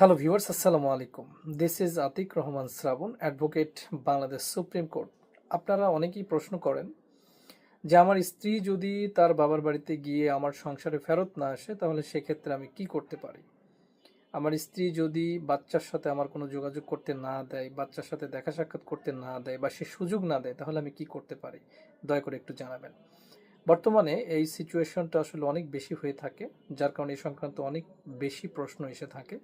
Hello viewers আসসালামু আলাইকুম this is Atiq Rahman Shrabon advocate Bangladesh supreme court আপনারা অনেকেই প্রশ্ন করেন যে আমার স্ত্রী যদি তার বাবার বাড়িতে গিয়ে আমার সংসারে ফেরত না আসে, তাহলে সেক্ষেত্রে আমি কি করতে পারি? আমার স্ত্রী যদি বাচ্চার সাথে আমার কোনো যোগাযোগ করতে না দেয়, বাচ্চার সাথে দেখা সাক্ষাৎ করতে না দেয় বা সে সুযোগ না দেয়, তাহলে আমি কি করতে পারি? দয়া করে একটু জানাবেন। বর্তমানে এই সিচুয়েশনটা আসলে অনেক বেশি হয়ে থাকে, যার কারণে এই সংক্রান্ত অনেক বেশি প্রশ্ন এসে থাকে।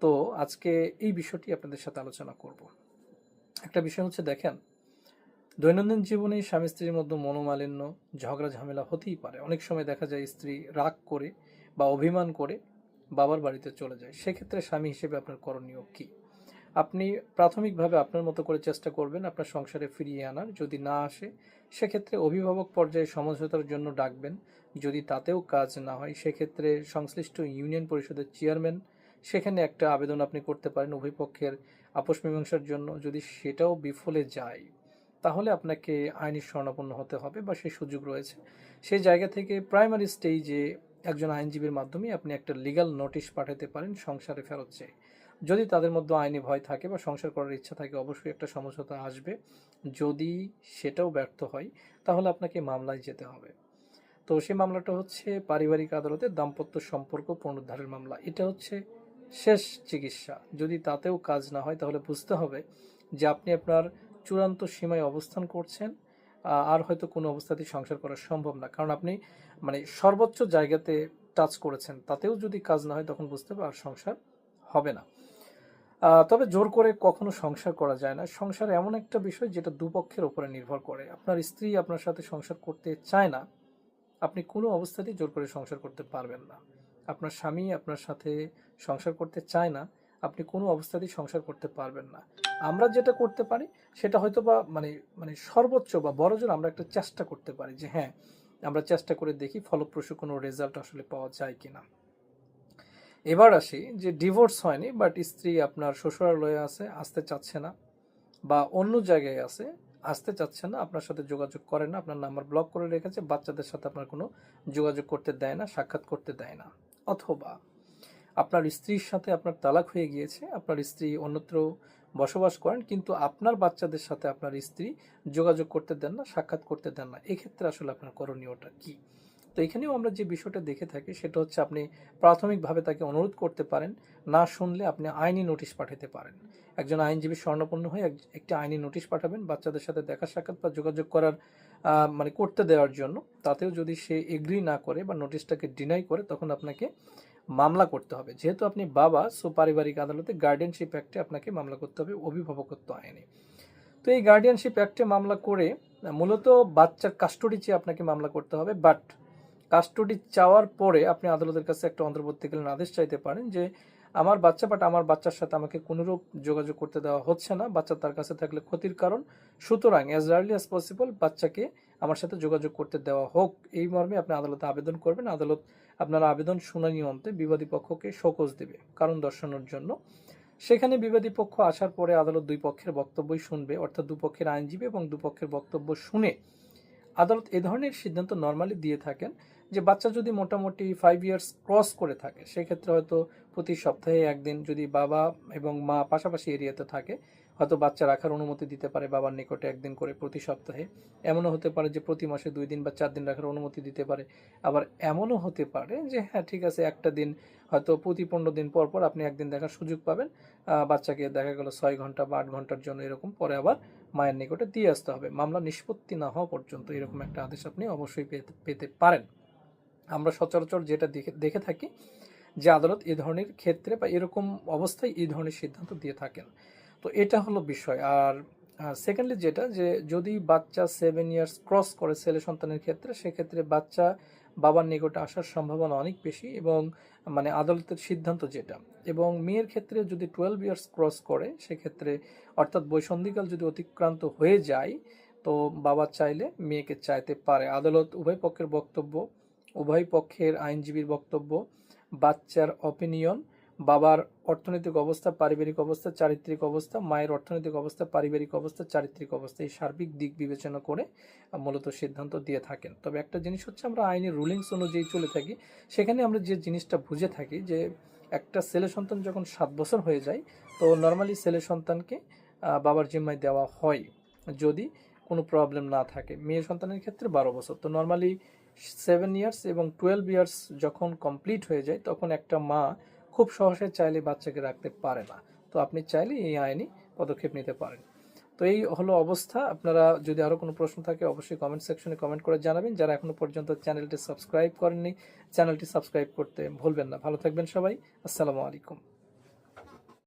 তো আজকে এই বিষয়টি আপনাদের সাথে আলোচনা করব। একটা বিষয় হচ্ছে, দেখেন, দৈনন্দিন জীবনে স্বামী স্ত্রীর মধ্যে মনোমালিন্য, ঝগড়া, ঝামেলা হতেই পারে। অনেক সময় দেখা যায় স্ত্রী রাগ করে বা অভিমান করে বাবার বাড়িতে চলে যায়। সেক্ষেত্রে স্বামী হিসেবে আপনার করণীয় কী? আপনি প্রাথমিকভাবে আপনার মতো করে চেষ্টা করবেন আপনার সংসারে ফিরিয়ে আনার। যদি না আসে, সেক্ষেত্রে অভিভাবক পর্যায়ে সমঝোতার জন্য ডাকবেন। যদি তাতেও কাজ না হয়, সেক্ষেত্রে সংশ্লিষ্ট ইউনিয়ন পরিষদের চেয়ারম্যান সেখানে একটা আবেদন আপনি করতে পারেন উভয় পক্ষের আপোষ মীমাংসার জন্য। যদি সেটাও বিফলে যায়, তাহলে আপনাকে আইনি স্বর্ণাপন্ন হতে হবে বা সেই সুযোগ রয়েছে। সেই জায়গা থেকে প্রাইমারি স্টেজে একজন আইনজীবীর মাধ্যমে আপনি একটা লিগ্যাল নোটিশ পাঠাতে পারেন সংসারে ফেরত চেয়ে। যদি তাদের মধ্যে আইনি ভয় থাকে বা সংসার করার ইচ্ছা থাকে, অবশ্যই একটা সমঝোতা আসবে। যদি সেটাও ব্যর্থ হয়, তাহলে আপনাকে মামলায় যেতে হবে। তো সেই মামলাটা হচ্ছে পারিবারিক আদালতে দাম্পত্য সম্পর্ক পুনরুদ্ধারের মামলা। এটা হচ্ছে শেষ চিকিৎসা। যদি তাতেও কাজ না হয়, তাহলে বুঝতে হবে যে আপনি আপনার চূড়ান্ত সীমায় অবস্থান করছেন আর হয়তো কোনো অবস্থাতেই সংসার করা সম্ভব না। কারণ আপনি মানে সর্বোচ্চ জায়গাতে টাচ করেছেন, তাতেও যদি কাজ না হয়, তখন বুঝতে হবে আর সংসার হবে না। তবে জোর করে কখনো সংসার করা যায় না। সংসার এমন একটা বিষয় যেটা দুপক্ষের উপরে নির্ভর করে। আপনার স্ত্রী আপনার সাথে সংসার করতে চায় না, আপনি কোনো অবস্থাতেই জোর করে সংসার করতে পারবেন না। আপনার স্বামী আপনার সাথে সংসার করতে চায় না, আপনি কোনো অবস্থাতেই সংসার করতে পারবেন না। আমরা যেটা করতে পারি, সেটা হয়তো বা মানে মানে সর্বোচ্চ বা বড়জোর আমরা একটা চেষ্টা করতে পারি যে হ্যাঁ আমরা চেষ্টা করে দেখি ফলপ্রসূ কোনো রেজাল্ট আসলে পাওয়া যায় কিনা। এবার আসি যে ডিভোর্স হয়নি বাট স্ত্রী আপনার শ্বশুরালয়ে আছে, আসতে চাচ্ছে না বা অন্য জায়গায় আছে, আসতে চাচ্ছে না, আপনার সাথে যোগাযোগ করে না, আপনার নাম্বার ব্লক করে রেখেছে, বাচ্চাদের সাথে আপনার কোনো যোগাযোগ করতে দেয় না, সাক্ষাৎ করতে দেয় না, অথবা আপনার স্ত্রীর সাথে আপনার তালাক হয়ে গিয়েছে, আপনার স্ত্রী অন্যত্র বসবাস করেন, কিন্তু আপনার বাচ্চাদের সাথে আপনার স্ত্রী যোগাযোগ করতে দেন না, সাক্ষাৎ করতে দেন না। এক্ষেত্রে আসলে আপনার করণীয়টা কি? তো এখানেও আমরা যে বিষয়টা দেখে থাকি, সেটা হচ্ছে আপনি প্রাথমিকভাবে তাকে অনুরোধ করতে পারেন, না শুনলে আপনি আইনি নোটিশ পাঠাতে পারেন। একজন আইনজীবী স্বর্ণপন্ন হয়ে এক- একটি আইনি নোটিশ পাঠাবেন, বাচ্চাদের সাথে দেখা সাক্ষাৎ বা যোগাযোগ করার মানে করতে দেওয়ার জন্য, তাতেও যদি সে এগ্রি না করে বা নোটিশটাকে ডিনাই করে, তখন আপনাকে মামলা করতে হবে। যেহেতু আপনি বাবা সো পারিবারিক আদালতে গার্ডিয়ানশিপ অ্যাক্টে আপনাকে মামলা করতে হবে, অভিভাবকত্ব আইনে। তো এই গার্ডিয়ানশিপ অ্যাক্টে মামলা করে, মূলত বাচ্চার কাস্টডি চেয়ে আপনাকে মামলা করতে হবে বাট কাস্টডি চাওয়ার পরে আপনি আদালতের কাছে একটা অন্তর্বর্তীকালীন আদেশ চাইতে পারেন যে আমার বাচ্চা বাট আমার বাচ্চার সাথে আমাকে কোনোরূপ যোগাযোগ করতে দেওয়া হচ্ছে না। বাচ্চা তার কাছে থাকলে ক্ষতির কারণ। সুতরাং অ্যাজ আর্লি অ্যাজ পসিবল বাচ্চাকে আমার সাথে যোগাযোগ করতে দেওয়া হোক। এই মর্মে আপনি আদালতে আবেদন করবেন। আদালত আপনার আবেদন শুনানি অন্তে বিবাদী পক্ষকে শোকজ দেবে কারণ দর্শানোর জন্য। সেখানে বিবাদী পক্ষ আসার পরে আদালত দুই পক্ষের বক্তব্যই শুনবে, অর্থাৎ দুপক্ষের আইনজীবী এবং দুপক্ষের বক্তব্য শুনে। আদালত এ ধরনের সিদ্ধান্ত নর্মালি দিয়ে থাকেন। যে বাচ্চা যদি মোটামুটি ফাইভ ইয়ার্স ক্রস করে থাকে, সেক্ষেত্রে হয়তো প্রতি সপ্তাহে একদিন যদি বাবা এবং মা পাশাপাশি এরিয়াতে থাকে, হয়তো বাচ্চা রাখার অনুমতি দিতে পারে বাবার নিকটে একদিন করে প্রতি সপ্তাহে। এমনও হতে পারে যে প্রতি মাসে দুই দিন বা চার দিন রাখার অনুমতি দিতে পারে। আবার এমনও হতে পারে যে হ্যাঁ ঠিক আছে, একটা দিন হয়তো প্রতি পনেরো দিন পর পর আপনি একদিন দেখার সুযোগ পাবেন। বাচ্চাকে দেখা গেল ছয় ঘণ্টা বা আট ঘণ্টার জন্য এরকম, পরে আবার মায়ের নিকটে দিয়ে আসতে হবে। মামলা নিষ্পত্তি না হওয়া পর্যন্ত এরকম একটা আদেশ আপনি অবশ্যই পেতে পেতে পারেন। আমরা সচরাচর যেটা দেখে দেখে থাকি যে আদালত এ ধরনের ক্ষেত্রে বা এরকম অবস্থায় এই ধরনের সিদ্ধান্ত দিয়ে থাকেন। তো এটা হলো বিষয়। আর সেকেন্ডলি যেটা যে যদি বাচ্চা সেভেন ইয়ার্স ক্রস করে ছেলে সন্তানের ক্ষেত্রে, সেক্ষেত্রে বাচ্চা বাবার নিকটে আসার সম্ভাবনা অনেক বেশি এবং মানে আদালতের সিদ্ধান্ত যেটা। এবং মেয়ের ক্ষেত্রে যদি টুয়েলভ ইয়ার্স ক্রস করে, সেক্ষেত্রে অর্থাৎ বৈসন্ধিকাল যদি অতিক্রান্ত হয়ে যায়, তো বাবা চাইলে মেয়েকে চাইতে পারে। আদালত উভয় পক্ষের বক্তব্য উভয় পক্ষের আইনজীবীর বক্তব্য, বাচ্চার অপিনিয়ন বাবার অর্থনৈতিক অবস্থা, পারিবারিক অবস্থা, চারিত্রিক অবস্থা, মায়ের অর্থনৈতিক অবস্থা, পারিবারিক অবস্থা, চারিত্রিক অবস্থা এই সার্বিক দিক বিবেচনা করে মূলত সিদ্ধান্ত দিয়ে থাকেন। তবে একটা জিনিস হচ্ছে আমরা আইনের রুলিংস অনুযায়ী চলে থাকি, সেখানে আমরা যে জিনিসটা বুঝে থাকি যে একটা ছেলে সন্তান যখন সাত বছর হয়ে যায়, তো নর্মালি ছেলে সন্তানকে বাবার জিম্মায় দেওয়া হয় যদি কোনো প্রবলেম না থাকে। মেয়ে সন্তানের ক্ষেত্রে বারো বছর, তো নর্মালি সেভেন ইয়ার্স এবং টুয়েলভ ইয়ার্স যখন কমপ্লিট হয়ে যায়, তখন একটা মা খুব সহজে চাইলে বাচ্চাকে রাখতে পারে না। তো আপনি চাইলে এই আইনি পদক্ষেপ নিতে পারেন। তো এই হলো অবস্থা। আপনারা যদি আরও কোনো প্রশ্ন থাকে, অবশ্যই কমেন্ট সেকশনে কমেন্ট করে জানাবেন। যারা এখনও পর্যন্ত চ্যানেলটি সাবস্ক্রাইব করেননি চ্যানেলটি সাবস্ক্রাইব করতে ভুলবেন না। ভালো থাকবেন সবাই। আসসালামু আলাইকুম।